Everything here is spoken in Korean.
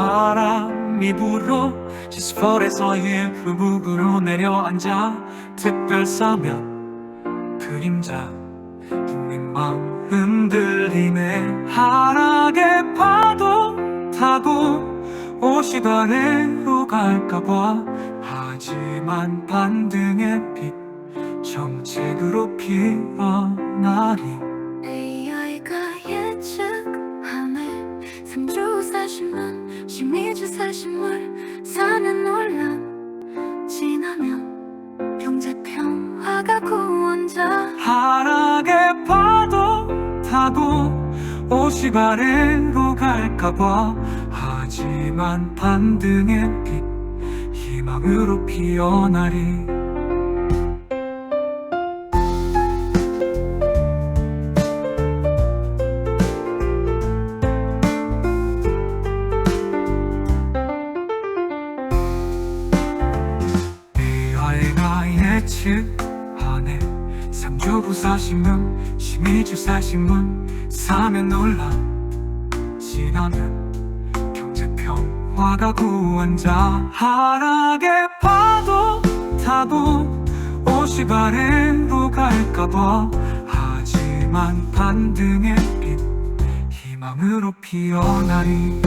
바람이 불어 시스펄에서의 후북으로 내려앉아 특별 사면 그림자 내 마음 흔들리네 하락의 파도 타고 오시가래로 갈까봐 하지만 반등의 빛 정책으로 피어나니 심리주 사실물 사는 논란 지나면 경제 평화가 구원자. 하락의 파도 타고 오시가래로 갈까봐. 하지만 반등의 빛 희망으로 피어나리 예측하네 상주부 사신문 심의주 사신문 사면 논란. 지나면 경제 평화가 구원자 하락의 파도 타고 오시가래로 갈까봐. 하지만 반등의 빛 희망으로 피어나리